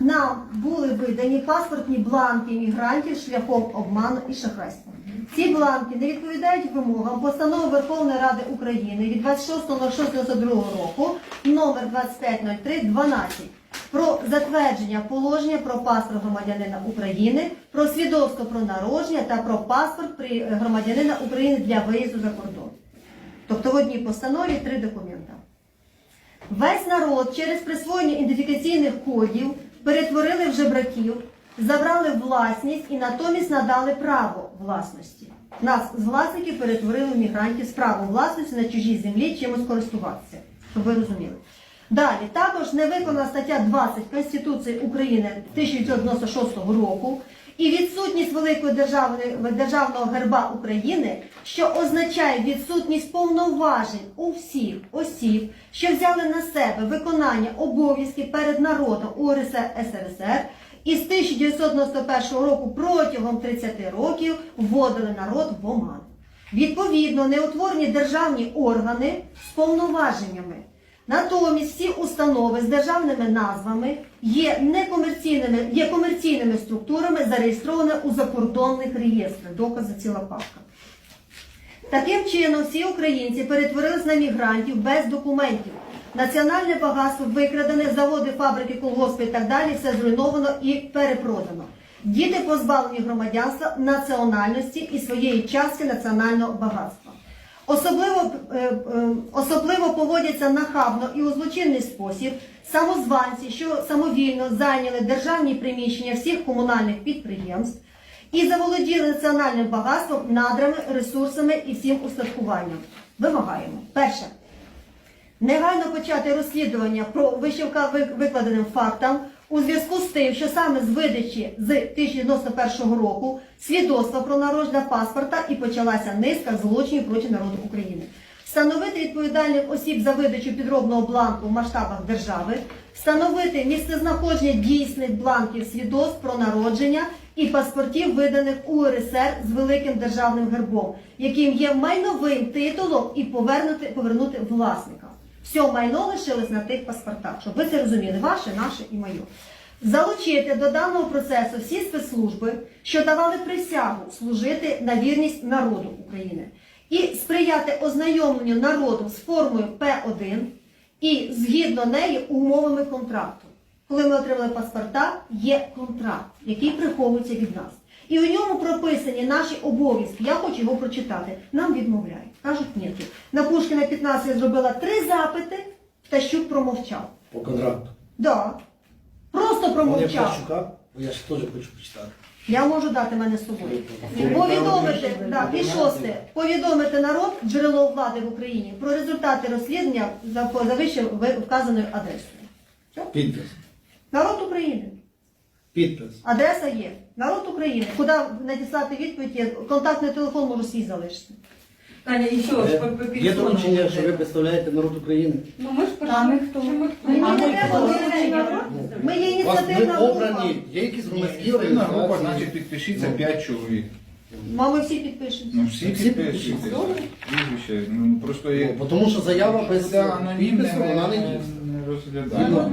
Нам були видані паспортні бланки мігрантів шляхом обману і шахрайства. Ці бланки не відповідають вимогам постанови Верховної Ради України від 26.06.92 року номер 2503-12 про затвердження положення про паспорт громадянина України, про свідоцтво про народження та про паспорт громадянина України для виїзду за кордон. Тобто в одній постанові три документи. Весь народ через присвоєння ідентифікаційних кодів перетворили в жебраків, забрали власність і натомість надали право власності. Нас з власників перетворили в мігрантів з правом власності на чужій землі чимось користуватися, щоб ви розуміли. Далі, також не виконана стаття 20 Конституції України 1996 року і відсутність державної, державного герба України, що означає відсутність повноважень у всіх осіб, що взяли на себе виконання обов'язків перед народом УРСР СРСР і з 1991 року протягом 30 років вводили народ в оман. Відповідно, неутворені державні органи з повноваженнями. Натомість всі установи з державними назвами є некомерційними, є комерційними структурами, зареєстровані у закордонних реєстрах. Докази ціла папка. Таким чином, всі українці перетворились на мігрантів без документів. Національне багатство викрадене, заводи, фабрики, колгоспи і так далі, все зруйновано і перепродано. Діти позбавлені громадянства, національності і своєї частки національного багатства. Особливо, е, е, особливо поводяться нахабно і у злочинний спосіб самозванці, що самовільно зайняли державні приміщення всіх комунальних підприємств і заволоділи національним багатством, надрами, ресурсами і всім устаткуванням. Вимагаємо. Перше. Негайно почати розслідування про вищевка ви- викладеним фактам у зв'язку з тим, що саме з видачі з 1091 року свідоцтва про народження паспорта і почалася низка злочинів проти народу України. Встановити відповідальних осіб за видачу підробного бланку в масштабах держави, встановити місцезнаходження дійсних бланків свідоцтв про народження і паспортів, виданих УРСР з великим державним гербом, яким є майновим титулом, і повернути, повернути власникам. Все майно лишилось на тих паспортах, щоб ви це розуміли, ваше, наше і моє. Залучити до даного процесу всі спецслужби, що давали присягу служити на вірність народу України, і сприяти ознайомленню народу з формою П1 і згідно неї умовами контракту. Коли ми отримали паспорта, є контракт, який приховується від нас. І у ньому прописані наші обов'язки. Я хочу його прочитати. Нам відмовляють. Кажуть, ні. На Пушкіна 15 я зробила три запити, Птащук промовчав. По контракту. Да. Просто промовчав. Пащука, бо я ж теж хочу почитати. Я можу дати мене з собою. Повідомити, да, і шосте, повідомити народ, джерело влади в Україні, про результати розслідування за, за вище вказаною адресою. Все? Підпис. Народ України. Підпис. Адреса є. Народ України. Куди надіслати відповідь є. Контактний телефон можу свій залишити. Таня, по- по Є доручення, що ви представляєте народ України. Ну ми пошли. хто? Ми Мені не ми треба доручення. Ми є У вас ми ініціативна група. обрані, є якісь громадські група, організації. значить підпишіться 5 чоловік. Мами всі підпишемо. Ну всі Всі підпишіться. підпишіться. Прізвище, ну просто є. Ну, Тому що заява без підпису, вона не не, безпосередньо.